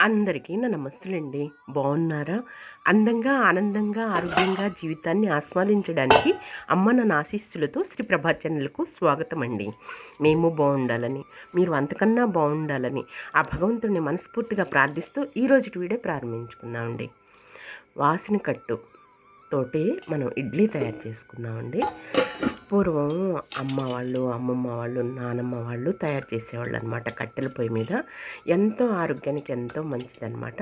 అందరికీ నా నమస్తులండి. బాగున్నారా? అందంగా ఆనందంగా ఆరోగ్యంగా జీవితాన్ని ఆస్వాదించడానికి అమ్మ నా ఆశీస్సులతో శ్రీ ప్రభా ఛానల్కు స్వాగతం అండి మేము బాగుండాలని మీరు అంతకన్నా బాగుండాలని ఆ భగవంతుడిని మనస్ఫూర్తిగా ప్రార్థిస్తూ ఈరోజు వీడియో ప్రారంభించుకుందామండి. వాసిన కట్టు తోటి మనం ఇడ్లీ తయారు చేసుకుందామండి. పూర్వం అమ్మ వాళ్ళు అమ్మమ్మ వాళ్ళు నానమ్మ వాళ్ళు తయారు చేసేవాళ్ళు అనమాట కట్టెల పొయ్యి మీద. ఎంతో ఆరోగ్యానికి ఎంతో మంచిదనమాట.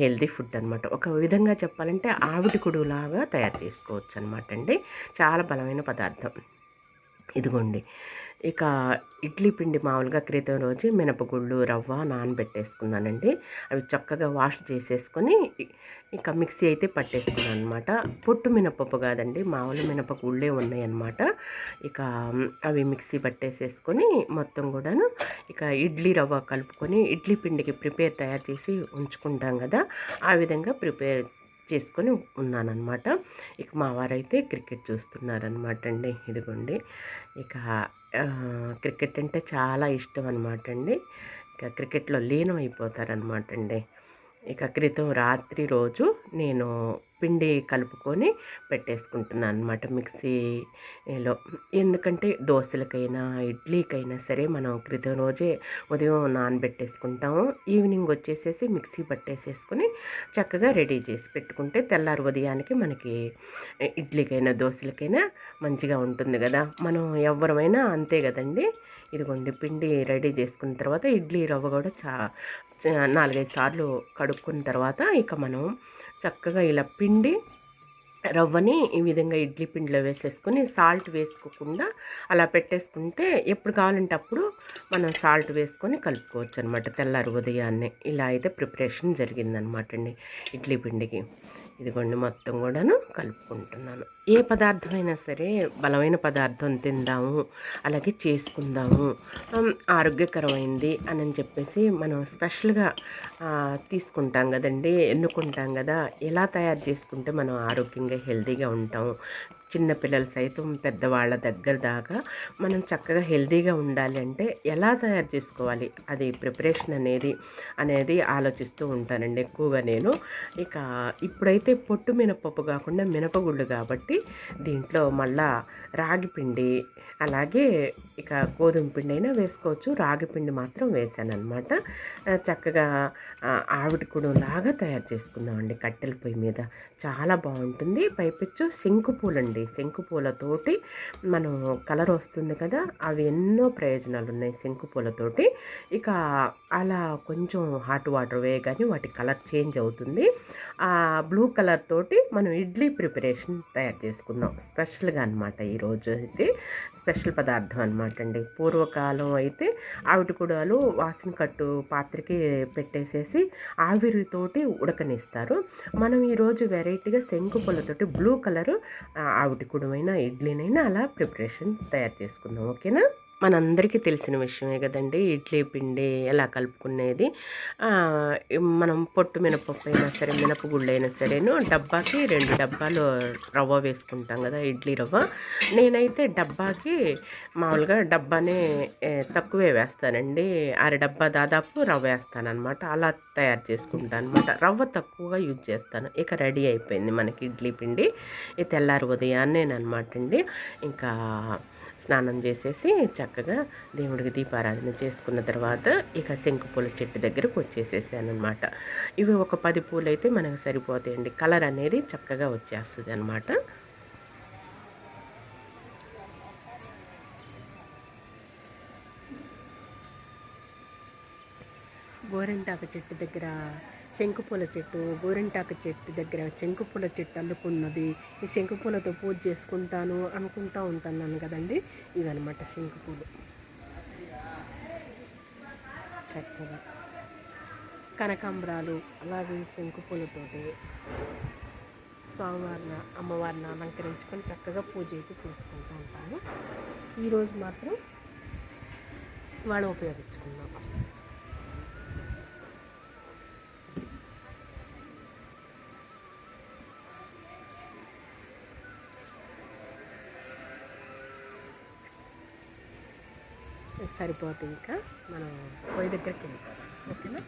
హెల్దీ ఫుడ్ అనమాట. ఒక విధంగా చెప్పాలంటే ఆవిడి కుడులాగా తయారు చేసుకోవచ్చు అనమాట అండి. చాలా బలమైన పదార్థం. ఇదిగోండి. ఇక ఇడ్లీ పిండి మామూలుగా క్రితం రోజు మినపగుళ్ళు రవ్వ నానబెట్టేసుకున్నానండి. అవి చక్కగా వాష్ చేసేసుకొని ఇక మిక్సీ అయితే పట్టేసుకున్నాను అనమాట పొట్టు మినపప్పు కాదండి మామూలు మినపగుళ్ళే ఉన్నాయన్నమాట. ఇక అవి మిక్సీ పట్టేసేసుకొని మొత్తం కూడాను ఇక ఇడ్లీ రవ్వ కలుపుకొని ఇడ్లీ పిండికి ప్రిపేర్ తయారు చేసి ఉంచుకుంటాం కదా ఆ విధంగా ప్రిపేర్ చేసుకొని ఉన్నానన్నమాట. ఇక మా వారైతే క్రికెట్ చూస్తున్నారనమాట అండి ఇదిగోండి. ఇక క్రికెట్ అంటే చాలా ఇష్టం అనమాట అండి ఇక క్రికెట్లో లీనం అయిపోతారనమాట అండి ఇక క్రితం రాత్రి రోజు నేను పిండి కలుపుకొని పెట్టేసుకుంటున్నాను అనమాట మిక్సీలో. ఎందుకంటే దోశలకైనా ఇడ్లీకైనా సరే మనం క్రితం రోజే ఉదయం నానబెట్టేసుకుంటాము. ఈవినింగ్ వచ్చేసేసి మిక్సీ పట్టేసేసుకొని చక్కగా రెడీ చేసి పెట్టుకుంటే తెల్లారి ఉదయానికి మనకి ఇడ్లీకైనా దోశలకైనా మంచిగా ఉంటుంది కదా. మనం ఎవరమైనా అంతే కదండి. ఇదిగోండి పిండి రెడీ చేసుకున్న తర్వాత ఇడ్లీ రవ్వ కూడా చా నాలుగైదు సార్లు కడుక్కున్న తర్వాత ఇక మనం చక్కగా ఇలా పిండి రవ్వని ఈ విధంగా ఇడ్లీ పిండిలో వేసేసుకొని సాల్ట్ వేసుకోకుండా అలా పెట్టేసుకుంటే ఎప్పుడు కావాలంటే అప్పుడు మనం సాల్ట్ వేసుకొని కలుపుకోవచ్చు అనమాట తెల్లారి ఉదయాన్నే. ఇలా అయితే ప్రిపరేషన్ జరిగిందనమాట అండి ఇడ్లీ పిండికి. ఇదిగోండి మొత్తం కూడాను కలుపుకుంటున్నాను. ఏ పదార్థమైనా సరే బలమైన పదార్థం తిందాము అలాగే చేసుకుందాము. ఆరోగ్యకరమైంది అని చెప్పేసి మనం స్పెషల్గా తీసుకుంటాం కదండి ఎన్నుకుంటాం కదా ఎలా తయారు చేసుకుంటే మనం ఆరోగ్యంగా హెల్తీగా ఉంటాం చిన్నపిల్లలు సైతం పెద్దవాళ్ళ దగ్గర దాకా మనం చక్కగా హెల్తీగా ఉండాలి అంటే ఎలా తయారు చేసుకోవాలి? అది ప్రిపరేషన్ అనేది అనేది ఆలోచిస్తూ ఉంటానండి ఎక్కువగా నేను. ఇక ఇప్పుడైతే పొట్టు మినపప్పు కాకుండా మినపగుళ్ళు కాబట్టి దీంట్లో మళ్ళా రాగి పిండి అలాగే ఇక గోధుమ పిండి అయినా వేసుకోవచ్చు. రాగి పిండి మాత్రం వేసాను అనమాట చక్కగా ఆవిడ కూడా లాగా తయారు చేసుకుందామండి కట్టెల పొయ్యి మీద. చాలా బాగుంటుంది. పైపెచ్చు సింకు పూలండి. శంకు పూలతోటి మనం కలర్ వస్తుంది కదా అవి ఎన్నో ప్రయోజనాలు ఉన్నాయి శంకు పూలతోటి. ఇక అలా కొంచెం హాట్ వాటర్ వేయగానే వాటి కలర్ చేంజ్ అవుతుంది. ఆ బ్లూ కలర్ తోటి మనం ఇడ్లీ ప్రిపరేషన్ తయారు చేసుకుందాం. స్పెషల్గా అనమాట ఈరోజు అయితే. స్పెషల్ పదార్థం అనమాట అండి. పూర్వకాలం అయితే ఆవిటికుడాలు వాసన కట్టు పాత్రకి పెట్టేసేసి ఆవిరితోటి ఉడకనిస్తారు. మనం ఈరోజు వెరైటీగా శంకు పూలతోటి బ్లూ కలరు ఆవిటికుడమైనా ఇడ్లీనైనా అలా ప్రిపరేషన్ తయారు చేసుకుందాం ఓకేనా? మనందరికీ తెలిసిన విషయమే కదండి. ఇడ్లీ పిండి ఎలా కలుపుకునేది. మనం పొట్టు మినపప్పు అయినా సరే మినపగుళ్ళు అయినా సరేను డబ్బాకి రెండు డబ్బాలు రవ్వ వేసుకుంటాం కదా ఇడ్లీ రవ్వ. నేనైతే డబ్బాకి మామూలుగా డబ్బానే తక్కువే వేస్తానండి. అర డబ్బా దాదాపు రవ్వ వేస్తానమాట అలా తయారు చేసుకుంటాను అనమాట రవ్వ తక్కువగా యూజ్ చేస్తాను. ఇక రెడీ అయిపోయింది మనకి ఇడ్లీ పిండి. తెల్లారి ఉదయాన్నేనమాట అండి. ఇంకా స్నానం చేసేసి చక్కగా దేవుడికి దీపారాధన చేసుకున్న తర్వాత ఇక శంకు పూల చెట్టు దగ్గరకు వచ్చేసేసాను అనమాట ఇవి ఒక పది పూలు అయితే మనకు సరిపోతాయండి. కలర్ అనేది చక్కగా వచ్చేస్తుంది అనమాట గోరెంటాకు చెట్టు దగ్గర శంకుపూల చెట్టు గోరింటాకు చెట్టు దగ్గర శంకుపూల చెట్టు అల్లుకున్నది. ఈ శంకుపూలతో పూజ చేసుకుంటాను అనుకుంటా ఉంటాను కదండి. ఇవన్నమాట శంకుపూలు. చక్కగా. కనకాంబరాలు అలాగే శంకుపూలతోటి స్వామివారిని అమ్మవారిని అలంకరించుకొని చక్కగా పూజ అయితే చేసుకుంటూ ఉంటాను. ఈరోజు మాత్రం వాళ్ళు ఉపయోగించుకున్నాం సరిపోతాయి ఇంకా. మనం పొయ్యి దగ్గరికి వెళ్ళిపోదాం. ఓకేనా?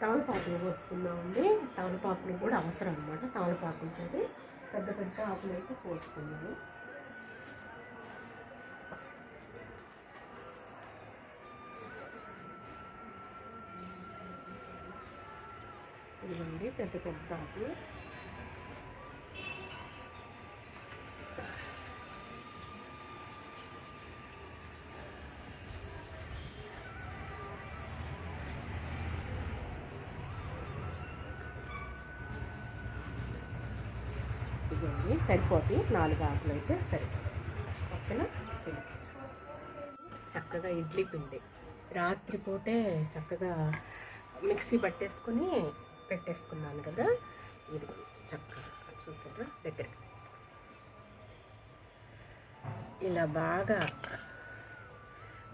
తమలపాకులు పోసుకున్నామండి తమలపాకులు కూడా అవసరం అనమాట తమలపాకులతో పెద్ద పెద్ద ఆకులు అయితే పోసుకున్నాను ఇదిగోండి పెద్ద పెద్ద ఆకులు. సరిపోతాయి. నాలుగు ఆకులు అయితే సరిపోతాయి. ఓకేనా? చక్కగా ఇడ్లీ పిండి. రాత్రిపూటే చక్కగా మిక్సీ పట్టేసుకుని పెట్టేసుకున్నాను కదా? ఇది చక్కగా చూసారా? దగ్గరికి ఇలా బాగా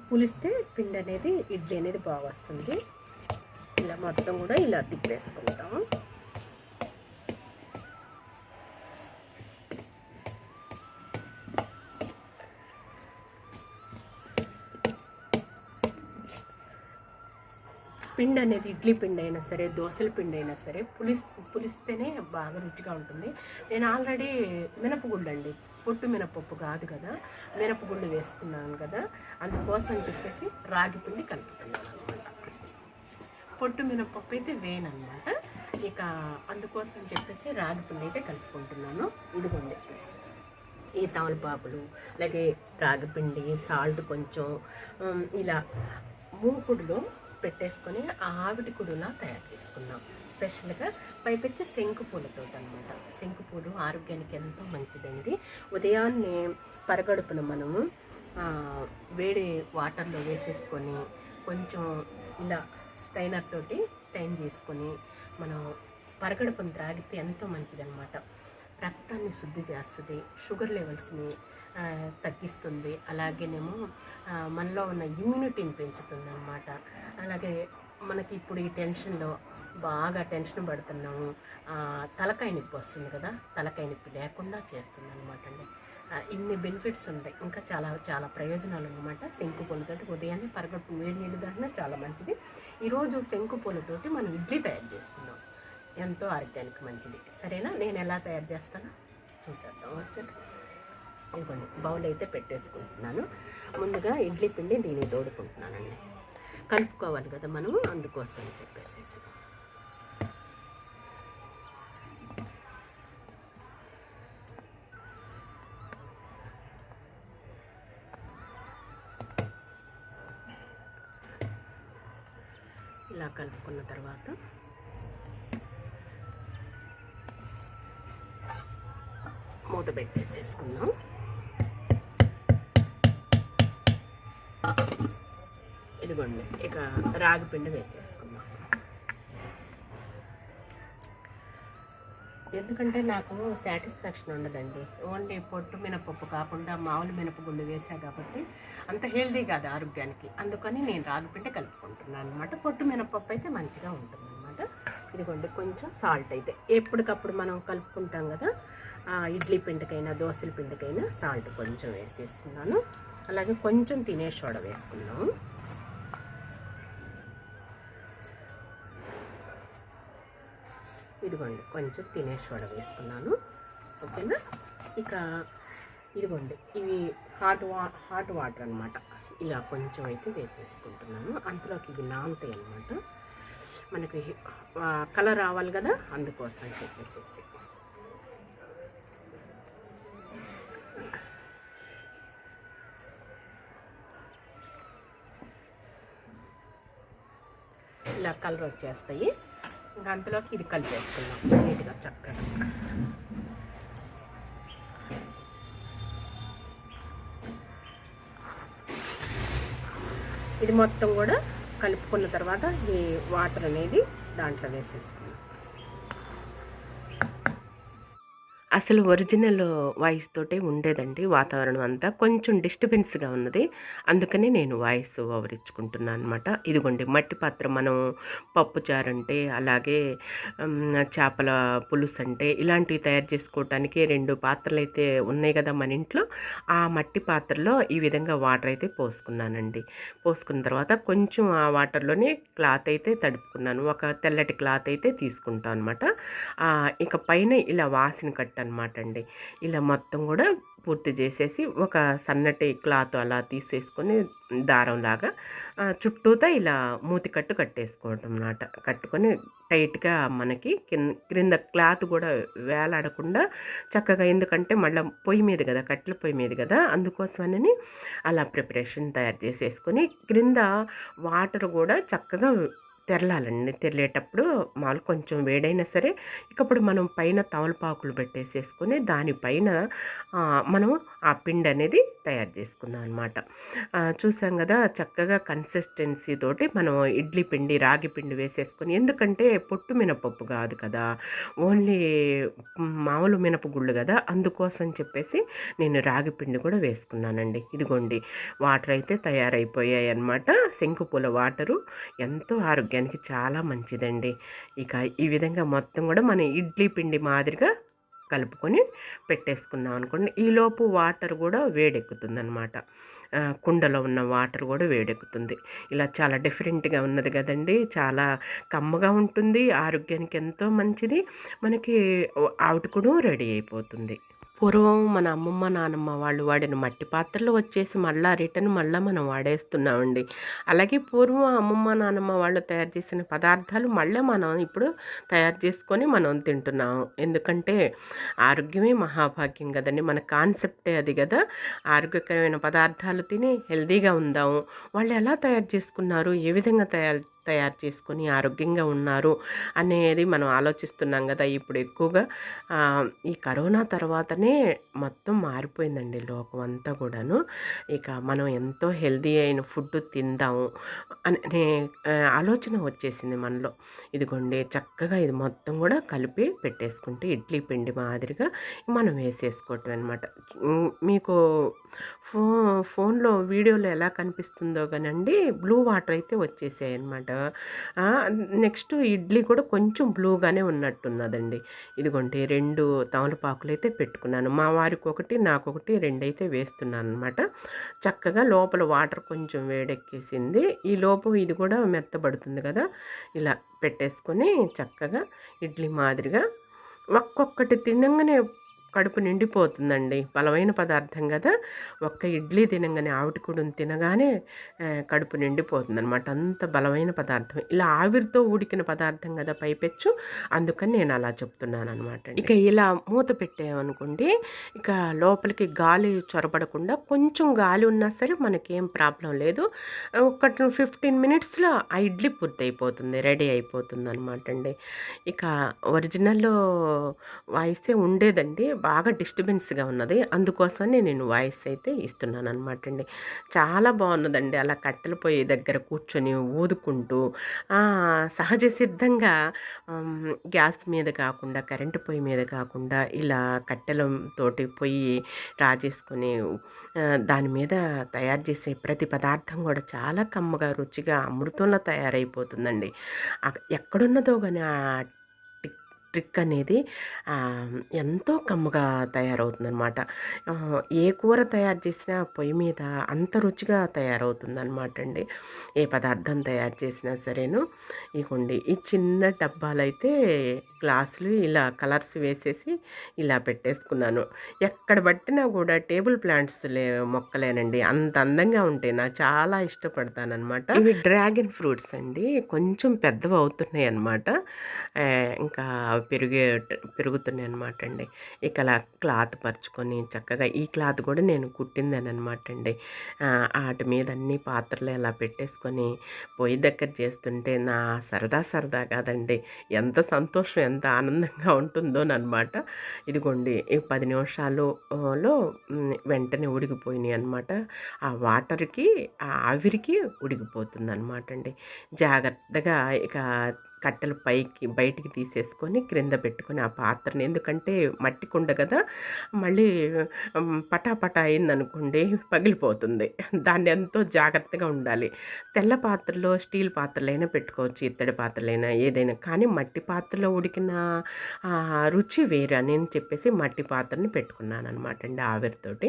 పులిస్తే పిండి అనేది ఇడ్లీ అనేది బాగా వస్తుంది. ఇలా మొత్తం కూడా ఇలా తిప్పేసుకుంటాం పిండి అనేది ఇడ్లీ పిండి అయినా సరే దోశల పిండి అయినా సరే పులిస్ పులిస్తేనే బాగా రుచిగా ఉంటుంది. నేను ఆల్రెడీ మినపగుళ్ళు అండి. పొట్టు మినపప్పు కాదు కదా మినపగుళ్ళు వేసుకున్నాను కదా అందుకోసం చెప్పేసి రాగి పిండి కలుపుతున్నాను. అనమాట పొట్టు మినపప్పు అయితే వేనమాట ఇక అందుకోసం చెప్పేసి రాగి పిండి అయితే కలుపుకుంటున్నాను. ఇదిగోండి. ఈ తమలపాకులు అలాగే రాగిపిండి సాల్ట్ కొంచెం ఇలా మూకుడులో పెట్టేసుకొని ఆ ఆవిడి కుడులా తయారు చేసుకున్నాం స్పెషల్గా పైపెచ్చి శంకు పూలతో అనమాట శంకు పూలు ఆరోగ్యానికి ఎంతో మంచిదండి. ఉదయాన్నే పరగడుపున మనము వేడి వాటర్లో వేసేసుకొని కొంచెం ఇలా స్టైనర్ తోటి స్టైన్ చేసుకొని మనం పరగడుపును త్రాగితే ఎంతో మంచిదన్నమాట. రక్తాన్ని శుద్ధి చేస్తుంది షుగర్ లెవెల్స్ని తగ్గిస్తుంది. అలాగేనేమో మనలో ఉన్న ఇమ్యూనిటీని పెంచుతుంది అనమాట అలాగే మనకి ఇప్పుడు ఈ టెన్షన్లో బాగా టెన్షన్ పడుతున్నాము. తలకాయ నొప్పి వస్తుంది కదా తలకాయ నొప్పి లేకుండా చేస్తుంది అనమాట అండి ఇన్ని బెనిఫిట్స్ ఉంటాయి. ఇంకా చాలా చాలా ప్రయోజనాలు అనమాట శంకు పూలతోటి ఉదయాన్నే పరగడుపు వేడి నీళ్ళు దాటినా చాలా మంచిది. ఈరోజు శంకు పూలతోటి మనం ఇడ్లీ తయారు చేసుకున్నాం ఎంతో ఆరోగ్యానికి మంచిది. సరేనా? నేను ఎలా తయారు చేస్తానో చూసేద్దాం. వచ్చాక ఇదిగోండి బౌల్ అయితే పెట్టేసుకుంటున్నాను. ముందుగా ఇడ్లీ పిండి దీన్ని తోడుకుంటున్నానండి. కలుపుకోవాలి కదా మనము అందుకోసం అని చెప్పేసి. ఇలా కలుపుకున్న తర్వాత పెట్టేసేసుకుందాం. ఇదిగోండి ఇక రాగి పిండి వేసేసుకుందాం. ఎందుకంటే నాకు సాటిస్ఫాక్షన్ ఉండదండి. ఓన్లీ పొట్టు మినపప్పు కాకుండా మామూలు మినపగుండు వేసా కాబట్టి అంత హెల్దీ కాదు ఆరోగ్యానికి. అందుకని నేను రాగి పిండి కలుపుకుంటున్నాను అనమాట పొట్టు మినపప్పు అయితే మంచిగా ఉంటుంది అనమాట ఇదిగోండి కొంచెం సాల్ట్ అయితే. ఎప్పటికప్పుడు మనం కలుపుకుంటాం కదా ఇడ్లీ పిండికైనా దోశల పిండికైనా సాల్ట్ కొంచెం వేసేసుకున్నాను. అలాగే కొంచెం తినే సోడ వేసుకున్నాము ఇదిగోండి కొంచెం తినే సోడ వేసుకున్నాను. ఓకేనా? ఇక ఇదిగోండి ఇవి హాట్ వా హాట్ వాటర్ అనమాట ఇలా కొంచెం అయితే వేసేసుకుంటున్నాను. అంతలోకి ఇవి నానుతాయి అనమాట మనకి కలర్ రావాలి కదా అందుకోసం చెప్పేసి ఇలా కలర్ వచ్చేస్తాయి. ఇంకా అంతలోకి ఇది కలిపేసుకుందాం నీట్గా చక్కగా. ఇది మొత్తం కూడా కలుపుకున్న తర్వాత ఈ వాటర్ అనేది దాంట్లో వేసేసుకుందాం. అసలు ఒరిజినల్ వాయిస్ తోటే ఉండేదండి వాతావరణం అంతా. కొంచెం డిస్టర్బెన్స్గా ఉన్నది. అందుకని నేను వాయిస్ ఓవర్ ఇచ్చుకుంటున్నాను అనమాట ఇదిగోండి మట్టి పాత్ర మనం పప్పుచారు అంటే అలాగే చేపల పులుసు అంటే ఇలాంటివి తయారు చేసుకోవటానికి రెండు పాత్రలు అయితే ఉన్నాయి కదా మన ఇంట్లో. ఆ మట్టి పాత్రలో ఈ విధంగా వాటర్ అయితే పోసుకున్నానండి. పోసుకున్న తర్వాత కొంచెం ఆ వాటర్లోనే క్లాత్ అయితే తడుపుకున్నాను. ఒక తెల్లటి క్లాత్ అయితే తీసుకుంటాను అనమాట ఇక పైన ఇలా వాసిన కట్ట అనమాట అండి ఇలా మొత్తం కూడా పూర్తి చేసేసి ఒక సన్నటి క్లాత్ అలా తీసేసుకొని దారంలాగా ఆ, చుట్టూతా ఇలా మూతి కట్టు కట్టేసుకోవటం అన్నమాట కట్టుకొని టైట్గా మనకి కింద క్రింద క్లాత్ కూడా వేలాడకుండా చక్కగా ఎందుకంటే మళ్ళీ పొయ్యి మీద కదా కట్టెల పొయ్యి మీద కదా అందుకోసమని అలా ప్రిపరేషన్ తయారు చేసేసుకొని క్రింద వాటర్ కూడా చక్కగా తెరలాలండి. తెరలేటప్పుడు మామూలు కొంచెం వేడైనా సరే ఇకప్పుడు మనం పైన తమలపాకులు పెట్టేసేసుకొని దానిపైన మనం మనము ఆ పిండి అనేది తయారు చేసుకున్నాం అనమాట చూసాం కదా చక్కగా కన్సిస్టెన్సీ తోటి మనం ఇడ్లీ పిండి రాగి పిండి వేసేసుకొని ఎందుకంటే పొట్టు మినపప్పు కాదు కదా. ఓన్లీ మామూలు మినపగుళ్ళు కదా. అందుకోసం చెప్పేసి నేను రాగి పిండి కూడా వేసుకున్నానండి. ఇదిగోండి వాటర్ అయితే తయారైపోయాయి అన్నమాట శంకుపూల వాటరు ఎంతో ఆరోగ్యానికి చాలా మంచిదండి. ఇక ఈ విధంగా మొత్తం కూడా మన ఇడ్లీ పిండి మాదిరిగా కలుపుకొని పెట్టేసుకున్నాం అనుకోండి. ఈలోపు వాటర్ కూడా వేడెక్కుతుంది అనమాట కుండలో ఉన్న వాటర్ కూడా వేడెక్కుతుంది. ఇలా చాలా డిఫరెంట్గా ఉన్నది కదండి. చాలా కమ్మగా ఉంటుంది. ఆరోగ్యానికి ఎంతో మంచిది. మనకి అవుట్ కూడా రెడీ అయిపోతుంది. పూర్వం మన అమ్మమ్మ నానమ్మ వాళ్ళు వాడిన మట్టి పాత్రలు వచ్చేసి మళ్ళా రిటర్న్ మళ్ళీ మనం వాడేస్తున్నామండి. అలాగే పూర్వం అమ్మమ్మ నానమ్మ వాళ్ళు తయారు చేసిన పదార్థాలు మళ్ళీ మనం ఇప్పుడు తయారు చేసుకొని మనం తింటున్నాం. ఎందుకంటే ఆరోగ్యమే మహాభాగ్యం కదండి. మన కాన్సెప్టే అది కదా. ఆరోగ్యకరమైన పదార్థాలు తిని హెల్తీగా ఉందాము వాళ్ళు ఎలా తయారు చేసుకున్నారు? ఏ విధంగా తయారు తయారు చేసుకొని ఆరోగ్యంగా ఉన్నారు అనేది మనం ఆలోచిస్తున్నాం కదా ఇప్పుడు ఎక్కువగా. ఈ కరోనా తర్వాతనే మొత్తం మారిపోయిందండి లోకం అంతా కూడాను. ఇక మనం ఎంతో హెల్దీ అయిన ఫుడ్ తిందాము అనే ఆలోచన వచ్చేసింది మనలో. ఇదిగోండి చక్కగా ఇది మొత్తం కూడా కలిపి పెట్టేసుకుంటే ఇడ్లీ పిండి మాదిరిగా మనం వేసేసుకోవటం అనమాట మీకు ఫో ఫోన్లో వీడియోలో ఎలా కనిపిస్తుందో కానండి బ్లూ వాటర్ అయితే వచ్చేసాయి అనమాట నెక్స్ట్ ఇడ్లీ కూడా కొంచెం బ్లూగానే ఉన్నట్టున్నదండి. ఇదిగోండి రెండు తమలపాకులు అయితే పెట్టుకున్నాను. మా వారికి ఒకటి నాకు ఒకటి రెండు అయితే వేస్తున్నాను అనమాట చక్కగా లోపల వాటర్ కొంచెం వేడెక్కేసింది. ఈ లోపు ఇది కూడా మెత్తబడుతుంది కదా? ఇలా పెట్టేసుకొని చక్కగా ఇడ్లీ మాదిరిగా ఒక్కొక్కటి తినంగానే కడుపు నిండిపోతుందండి. బలమైన పదార్థం కదా. ఒక్క ఇడ్లీ తినగానే ఆవిటికుడుని తినగానే కడుపు నిండిపోతుంది అనమాట అంత బలమైన పదార్థం. ఇలా ఆవిరితో ఉడికిన పదార్థం కదా పైపెచ్చు. అందుకని నేను అలా చెప్తున్నాను అనమాట ఇక ఇలా మూత పెట్టామనుకోండి ఇక లోపలికి గాలి చొరబడకుండా కొంచెం గాలి ఉన్నా సరే మనకేం ప్రాబ్లం లేదు. ఒక ఫిఫ్టీన్ మినిట్స్లో ఆ ఇడ్లీ పూర్తి అయిపోతుంది రెడీ అయిపోతుంది అనమాట అండి ఇక ఒరిజినల్ వాయిస్తే ఉండేదండి. బాగా డిస్టర్బెన్స్గా ఉన్నది. అందుకోసమే నేను వాయిస్ అయితే ఇస్తున్నాను అనమాట అండి చాలా బాగున్నదండి. అలా కట్టెల పొయ్యి దగ్గర కూర్చొని ఊదుకుంటూ సహజ సిద్ధంగా గ్యాస్ మీద కాకుండా కరెంటు పొయ్యి మీద కాకుండా ఇలా కట్టెలతోటి పొయ్యి రాజేసుకొని దాని మీద తయారు చేసే ప్రతి పదార్థం కూడా చాలా కమ్మగా రుచిగా అమృతంలో తయారైపోతుందండి. ఎక్కడున్నదో కానీ ఆ ట్రిక్ అనేది ఎంతో కమ్ముగా తయారవుతుందనమాట ఏ కూర తయారు చేసినా పొయ్యి మీద అంత రుచిగా తయారవుతుందనమాట అండి. ఏ పదార్థం తయారు చేసినా సరేను. ఇగోండి ఈ చిన్న డబ్బాలైతే గ్లాసులు ఇలా కలర్స్ వేసేసి ఇలా పెట్టేసుకున్నాను. ఎక్కడ పట్టినా కూడా టేబుల్ ప్లాంట్స్ లే మొక్కలేనండి. అంత అందంగా ఉంటాయి నాకు చాలా ఇష్టపడతానమాట ఇవి డ్రాగన్ ఫ్రూట్స్ అండి. కొంచెం పెద్దవి అవుతున్నాయి అనమాట ఇంకా పెరిగే పెరుగుతున్నాయి అనమాట అండి ఇక అలా క్లాత్ పరుచుకొని చక్కగా ఈ క్లాత్ కూడా నేను కుట్టిందని అనమాట అండి వాటి మీద అన్ని పాత్రలు ఇలా పెట్టేసుకొని పొయ్యి దగ్గర చేస్తుంటే నా సరదా సరదా కాదండి. ఎంత సంతోషం ఎంత ఆనందంగా ఉంటుందో అనమాట ఇదిగోండి ఈ పది నిమిషాలలో వెంటనే ఉడికిపోయినాయి అనమాట ఆ వాటర్కి ఆ ఆవిరికి ఉడికిపోతుంది అనమాట అండి జాగ్రత్తగా ఇక కట్టెలు పైకి బయటికి తీసేసుకొని క్రింద పెట్టుకొని ఆ పాత్రని. ఎందుకంటే మట్టి కుండ కదా మళ్ళీ పటాపటా అయిందనుకోండి పగిలిపోతుంది. దాన్ని ఎంతో జాగ్రత్తగా ఉండాలి. తెల్ల పాత్రలో స్టీల్ పాత్రలైనా పెట్టుకోవచ్చు ఇత్తడి పాత్రలైనా ఏదైనా. కానీ మట్టి పాత్రలో ఉడికిన రుచి వేరు అని చెప్పేసి మట్టి పాత్రని పెట్టుకున్నాను అనమాట అండి ఆవిరితోటి.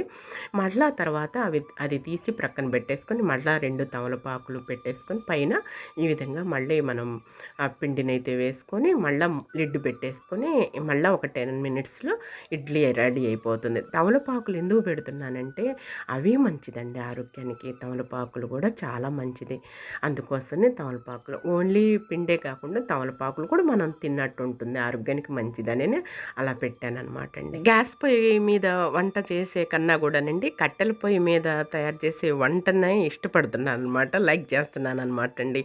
మళ్ళా తర్వాత అవి అది తీసి ప్రక్కన పెట్టేసుకొని మళ్ళీ రెండు తమలపాకులు పెట్టేసుకొని పైన ఈ విధంగా మళ్ళీ మనం పిండిని అయితే వేసుకొని మళ్ళీ లిడ్ పెట్టేసుకొని మళ్ళీ ఒక టెన్ మినిట్స్లో ఇడ్లీ రెడీ అయిపోతుంది. తమలపాకులు ఎందుకు పెడుతున్నానంటే అవి మంచిదండి ఆరోగ్యానికి. తమలపాకులు కూడా చాలా మంచిది. అందుకోసమే తమలపాకులు ఓన్లీ పిండే కాకుండా తమలపాకులు కూడా మనం తిన్నట్టు ఉంటుంది. ఆరోగ్యానికి మంచిదని అలా పెట్టాను అనమాట అండి గ్యాస్ పొయ్యి మీద వంట చేసే కన్నా కూడానండి కట్టెల పొయ్యి మీద తయారు చేసే వంటనే ఇష్టపడుతున్నాను అనమాట లైక్ చేస్తున్నాను అనమాట అండి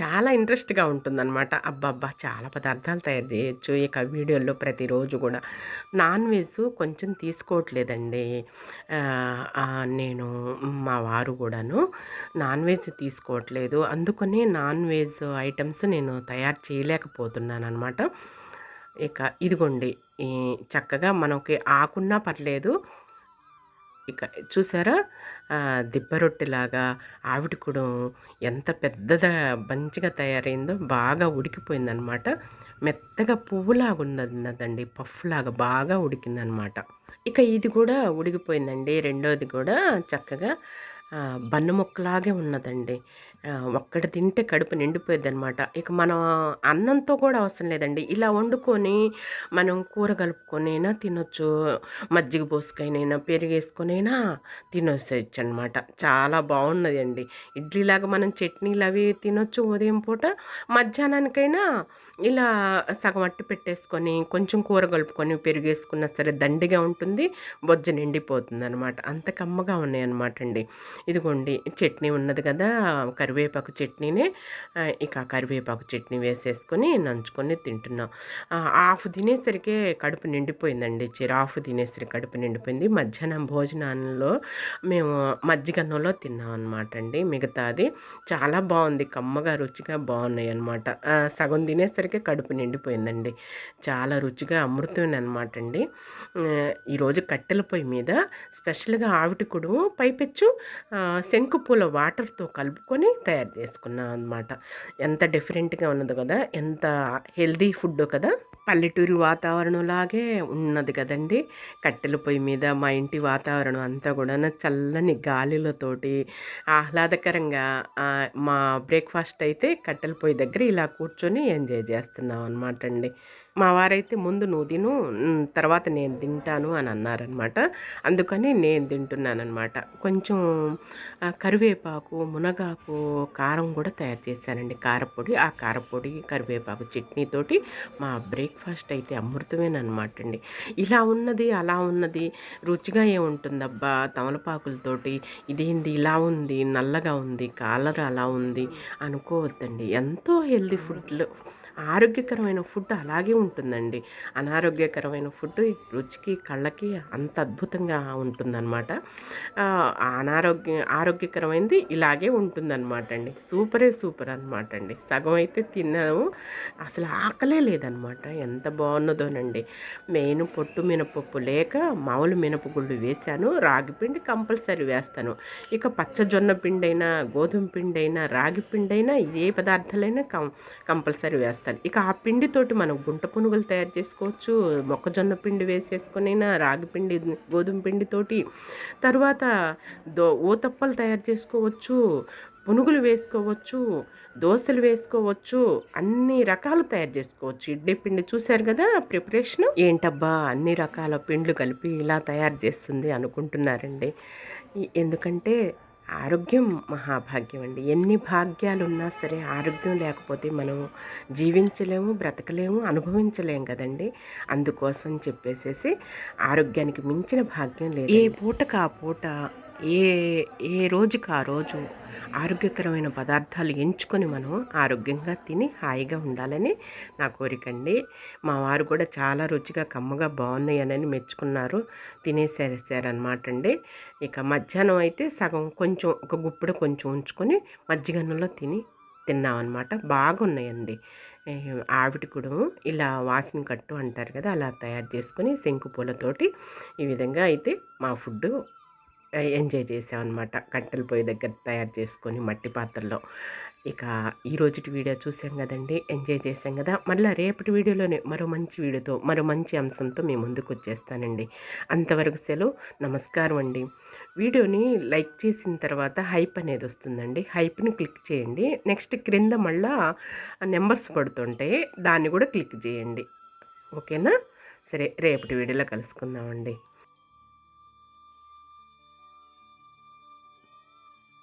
చాలా ఇంట్రెస్ట్గా ఉంటుంది. ఉంటుందన్నమాట. అబ్బబ్బా! చాలా పదార్థాలు తయారు చేయొచ్చు. ఇక వీడియోల్లో ప్రతిరోజు కూడా. నాన్ వెజ్ కొంచెం తీసుకోవట్లేదండి. నేను మా వారు కూడాను నాన్ వెజ్ తీసుకోవట్లేదు. అందుకని నాన్ వెజ్ ఐటమ్స్ నేను తయారు చేయలేకపోతున్నాను అనమాట ఇక ఇదిగోండి. ఈ చక్కగా మనకి ఆకున్నా పర్లేదు. ఇక చూసారా? దిబ్బరొట్టెలాగా ఆవిడ కూడా ఎంత పెద్దగా మంచిగా తయారైందో బాగా ఉడికిపోయిందనమాట. మెత్తగా పువ్వులాగా ఉన్నదండి పఫ్లాగా బాగా ఉడికిందనమాట. ఇక ఇది కూడా ఉడికిపోయిందండి రెండోది కూడా చక్కగా బన్ను ముక్కలాగే ఉన్నదండి. ఒక్కటి తింటే కడుపు నిండిపోయింది అనమాట ఇక మనం అన్నంతో కూడా అవసరం లేదండి. ఇలా వండుకొని మనం కూర కలుపుకొనైనా తినొచ్చు. మజ్జిగ పోసుకైనా పెరిగేసుకొనైనా తినొచ్చు అనమాట చాలా బాగున్నది అండి ఇడ్లీలాగా మనం చట్నీలు అవి తినొచ్చు ఉదయం పూట. మధ్యాహ్నానికైనా ఇలా సగం అట్టు పెట్టేసుకొని కొంచెం కూర కలుపుకొని పెరిగేసుకున్నా సరే దండిగా ఉంటుంది. బొజ్జ నిండిపోతుంది అనమాట అంత కమ్మగా ఉన్నాయి అనమాట అండి ఇదిగోండి చట్నీ ఉన్నది కదా కరివే కరివేపాకు చట్నీనే ఇక కరివేపాకు చట్నీ వేసేసుకొని నంచుకొని తింటున్నాం. హాఫ్ తినేసరికి కడుపు నిండిపోయిందండి. చిరాఫ్ తినేసరికి కడుపు నిండిపోయింది. మధ్యాహ్నం భోజనాల్లో మేము మజ్జిగన్నంలో తిన్నాం అనమాట అండి. మిగతాది చాలా బాగుంది. కమ్మగా రుచిగా బాగున్నాయి అనమాట సగం తినేసరికి కడుపు నిండిపోయిందండి. చాలా రుచిగా అమృతమైన అనమాట అండి. ఈరోజు కట్టెల పొయ్యి మీద స్పెషల్గా ఆవిటికుడు పైపెచ్చు ఆ, శంకుపూల వాటర్తో కలుపుకొని తయారు చేసుకున్నాం అనమాట ఎంత డిఫరెంట్గా ఉన్నది కదా ఎంత హెల్దీ ఫుడ్ కదా పల్లెటూరు వాతావరణంలాగే ఉన్నది కదండి. కట్టెల పొయ్యి మీద మా ఇంటి వాతావరణం అంతా కూడా చల్లని గాలిలతోటి ఆహ్లాదకరంగా మా బ్రేక్ఫాస్ట్ అయితే కట్టెల పొయ్యి దగ్గర ఇలా కూర్చొని ఎంజాయ్ చేస్తున్నాం అనమాట అండి. మా వారైతే ముందు నువ్వు తిను తర్వాత నేను తింటాను అని అన్నారనమాట అందుకని నేను తింటున్నాను అనమాట కొంచెం కరివేపాకు మునగాకు కారం కూడా తయారు చేశానండి. కారపొడి ఆ కారపొడి కరివేపాకు చట్నీతోటి మా బ్రేక్ఫాస్ట్ అయితే అమృతమేనమాట అండి ఇలా ఉన్నది అలా ఉన్నది రుచిగా ఏముంటుందబ్బా? తమలపాకులతోటి ఇదేంది? ఇలా ఉంది నల్లగా ఉంది కాలర్ అలా ఉంది అనుకోవద్దండి. ఎంతో హెల్దీ ఫుడ్లో ఆరోగ్యకరమైన ఫుడ్ అలాగే ఉంటుందండి. అనారోగ్యకరమైన ఫుడ్ రుచికి కళ్ళకి అంత అద్భుతంగా ఉంటుందన్నమాట. అనారోగ్య ఆరోగ్యకరమైనది ఇలాగే ఉంటుందన్నమాట అండి సూపరే సూపర్ అనమాట అండి సగం అయితే తిన్నాము. అసలు ఆకలే లేదనమాట ఎంత బాగున్నదోనండి. మెయిన్ పొట్టు మినపప్పు లేక మామూలు మినపగుళ్ళు వేశాను. రాగి పిండి కంపల్సరీ వేస్తాను. ఇక పచ్చజొన్న పిండి అయినా గోధుమ పిండి అయినా రాగి పిండి అయినా ఏ పదార్థాలైనా కం కంపల్సరీ వేస్తాను. ఇక ఆ పిండితోటి మనం గుంట పునుగులు తయారు చేసుకోవచ్చు. మొక్కజొన్న పిండి వేసేసుకునైనా రాగి పిండి గోధుమ పిండితోటి తర్వాత దో ఊతప్పలు తయారు చేసుకోవచ్చు. పునుగులు వేసుకోవచ్చు. దోశలు వేసుకోవచ్చు. అన్ని రకాలు తయారు చేసుకోవచ్చు. ఇడ్లీ పిండి చూశారు కదా ప్రిపరేషన్? ఏంటబ్బా అన్ని రకాల పిండ్లు కలిపి ఇలా తయారు చేస్తుంది అనుకుంటున్నారండి. ఎందుకంటే ఆరోగ్యం మహాభాగ్యం అండి. ఎన్ని భాగ్యాలు ఉన్నా సరే ఆరోగ్యం లేకపోతే మనం జీవించలేము బ్రతకలేము అనుభవించలేము కదండి. అందుకోసం చెప్పేసేసి ఆరోగ్యానికి మించిన భాగ్యం లేదు ఏ పూటకు ఆ పూట ఏ ఏ రోజుకి ఆ రోజు ఆరోగ్యకరమైన పదార్థాలు ఎంచుకొని మనం ఆరోగ్యంగా తిని హాయిగా ఉండాలని నా కోరికండి మా వారు కూడా చాలా రుచిగా కమ్మగా బాగున్నాయనని మెచ్చుకున్నారు. తినేసేసారనమాట అండి. ఇక మధ్యాహ్నం అయితే సగం కొంచెం ఒక గుప్పెడు కొంచెం ఉంచుకొని మజ్జిగన్నంలో తిని తిన్నామన్నమాట. బాగున్నాయండి. ఆవిడ ఆవిటి ఇలా వాసన కట్టు అంటారు కదా అలా తయారు చేసుకొని శంకు పూలతోటి ఈ విధంగా అయితే మా ఫుడ్ ఎంజాయ్ చేసామన్నమాట. కట్టెల పొయ్యి దగ్గర తయారు చేసుకొని మట్టి పాత్రలో. ఇక ఈ రోజుటి వీడియో చూసాం కదండి ఎంజాయ్ చేసాం కదా. మళ్ళీ రేపటి వీడియోలోనే మరో మంచి వీడియోతో మరో మంచి అంశంతో మేము ముందుకు వచ్చేస్తానండి. అంతవరకు సెలవు నమస్కారం అండి. వీడియోని లైక్ చేసిన తర్వాత హైప్ అనేది వస్తుందండి. హైప్ని క్లిక్ చేయండి. నెక్స్ట్ క్రింద మళ్ళా నెంబర్స్ పడుతుంటాయి దాన్ని కూడా క్లిక్ చేయండి. ఓకేనా? సరే రేపటి వీడియోలో కలుసుకుందామండి.